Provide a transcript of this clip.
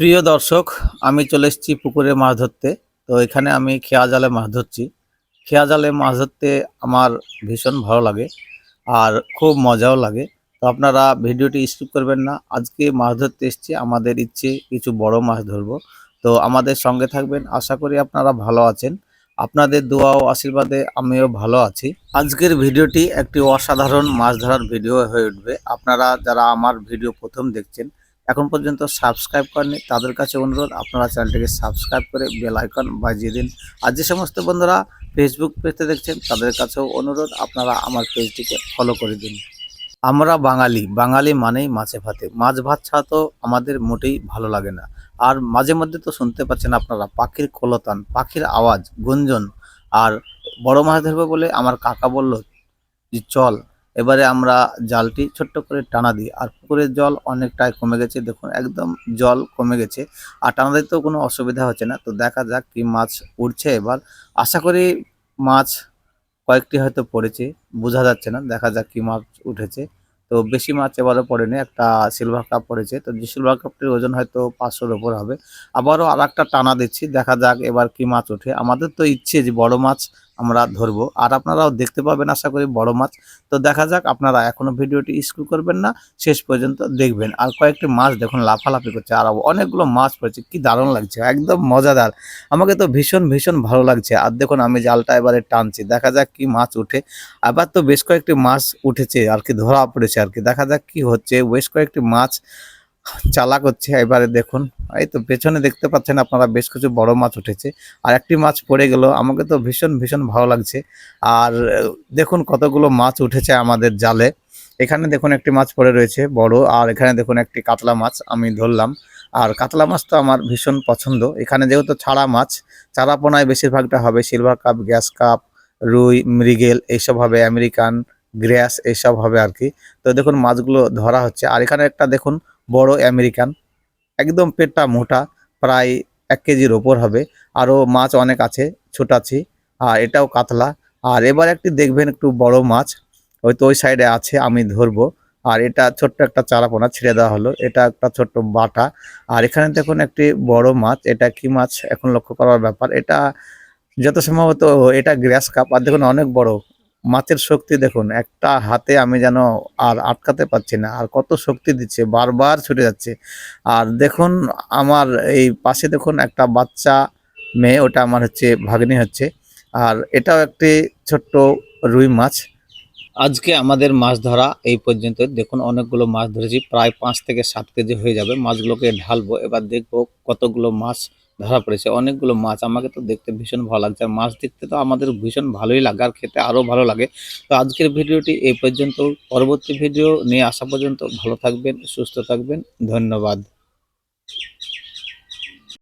প্রিয় দর্শক, আমি চলে এসেছি পুকুরে মাছ ধরতে। তো এখানে আমি খেয়া জালে মাছ ধরছি। খেয়া জালে মাছ ধরতে আমার ভীষণ ভালো লাগে আর খুব মজাও লাগে। তো আপনারা ভিডিওটি স্কিপ করবেন না। আজকে মাছ ধরতে এসেছি, আমাদের ইচ্ছে কিছু বড় মাছ ধরবো। তো আমাদের সঙ্গে থাকবেন, আশা করি আপনারা ভালো আছেন। আপনাদের দোয়া ও আশীর্বাদে আমিও ভালো আছি। আজকের ভিডিওটি একটি অসাধারণ মাছ ধরার ভিডিও হয়ে উঠবে। আপনারা যারা আমার ভিডিও প্রথম দেখছেন এখন পর্যন্ত সাবস্ক্রাইব করেনি তাদের কাছে অনুরোধ, আপনারা চ্যানেলটিকে সাবস্ক্রাইব করে বেল আইকন বাজিয়ে দিন। আর যে সমস্ত বন্ধুরা ফেসবুক পেজতে দেখছেন, তাদের কাছেও অনুরোধ, আপনারা আমার পেজটিকে ফলো করে দিন। আমরা বাঙালি বাঙালি মানেই মাছে ভাতে। মাছ ভাত ছাড়া তো আমাদের মোটেই ভালো লাগে না। আর মাঝে মধ্যে তো শুনতে পাচ্ছেন আপনারা, পাখির কলতান, পাখির আওয়াজ, গুঞ্জন। আর বড় মাছ ধরবে বলে আমার কাকা বলল যে, চল এবারে আমরা জালটি ছোট্ট করে টানা দিই। আর পুকুরের জল অনেকটাই কমে গেছে। দেখুন, একদম জল কমে গেছে। আর টানা দিতেও কোনো অসুবিধা হচ্ছে না। তো দেখা যাক কি মাছ উঠছে এবার। আশা করি মাছ কয়েকটি হয়তো পড়েছে, বোঝা যাচ্ছে না। দেখা যাক কি মাছ উঠেছে। তো বেশি মাছ এবারে পড়েনি। একটা সিলভার কাপ পড়েছে। তো যে সিলভার কাপটির ওজন হয়তো পাঁচশোর ওপর হবে। আবারও আর একটা টানা দিচ্ছি। দেখা যাক এবার কি মাছ ওঠে। আমাদের তো ইচ্ছে যে বড় মাছ আমরা ধরবো। আর আপনারাও দেখতে পাবেন, আশা করি বড় মাছ। তো দেখা যাক, আপনারা এখনও ভিডিওটি স্কুল করবেন না, শেষ পর্যন্ত দেখবেন। আর কয়েকটি মাছ দেখুন, লাফালাফি করছে। আর অনেকগুলো মাছ পড়েছে, কি দারুণ লাগছে, একদম মজাদার। আমাকে তো ভীষণ ভীষণ ভালো লাগছে। আর দেখুন, আমি জালটা এবারে টানছি। দেখা যাক কি মাছ উঠে। আবার তো বেশ কয়েকটি মাছ উঠেছে, আর কি ধরা পড়েছে, আর কি। দেখা যাক কি হচ্ছে। বেশ কয়েকটি মাছ চালা করছে, এবারে দেখুন। এই তো পেছনে দেখতে পাচ্ছেন আপনারা বেশ কিছু বড় মাছ উঠেছে। আর একটি মাছ পড়ে গেল, আমাকে তো ভীষণ ভীষণ ভালো লাগছে। আর, দেখুন কতগুলো মাছ উঠেছে আমাদের জালে। এখানে দেখুন একটি মাছ পড়ে রয়েছে, বড়, আর এখানে দেখুন একটি কাতলা মাছ, আমি ধরলাম। আর কাতলা মাছ তো আমার ভীষণ পছন্দ। এখানে যেহেতু ছাড়া মাছ চারা পোনায় বেশিরভাগটা হবে সিলভার কাপ, গ্যাস কাপ, রুই, মৃগেল, এইসব হবে আমেরিকান গ্র্যাস এইসব হবে আর কি। তো দেখুন মাছগুলো ধরা হচ্ছে। আর এখানে একটা দেখুন বড় আমেরিকান। একদম পেটটা মোটা, প্রায় এক কেজির ওপর হবে। আরও মাছ অনেক আছে, ছোটাছি, আর এটাও কাতলা। আর এবার একটি দেখবেন একটু বড় মাছ, ওই তো ওই সাইডে আছে, আমি ধরবো। আর এটা ছোট্ট একটা চারাপোনা ছেড়ে দেওয়া হলো, এটা একটা ছোট্ট বাটা। আর এখানে দেখুন একটি বড় মাছ, এটা কি মাছ এখন লক্ষ্য করার ব্যাপার, এটা যত সম্ভবত এটা গ্রাস কাপ, আর দেখুন অনেক বড়। মাছের শক্তি দেখুন, একটা হাতে আমি যেন আর আটকাতে পারছি না, আর কত শক্তি দিচ্ছে, বারবার ছুটে যাচ্ছে। আর দেখুন, আমার এই পাশে দেখুন একটা বাচ্চা মেয়ে, ওটা আমার হচ্ছে ভাগ্নি হচ্ছে। আর এটাও একটি ছোট্ট রুই মাছ। আজকে আমাদের মাছ ধরা এই পর্যন্ত। দেখুন, অনেকগুলো মাছ ধরেছি, প্রায় পাঁচ থেকে সাত কেজি হয়ে যাবে। মাছগুলোকে ঢালবো, এবার দেখব কতগুলো মাছ ধরা পড়েছে। অনেকগুলো মাছ, আমাকে তো দেখতে ভীষণ ভালো লাগছে। আর মাছ দেখতে তো আমাদের ভীষণ ভালোই লাগে, আর খেতে আরও ভালো লাগে। তো আজকের ভিডিওটি এই পর্যন্ত, পরবর্তী ভিডিও নিয়ে আসা পর্যন্ত ভালো থাকবেন, সুস্থ থাকবেন। ধন্যবাদ।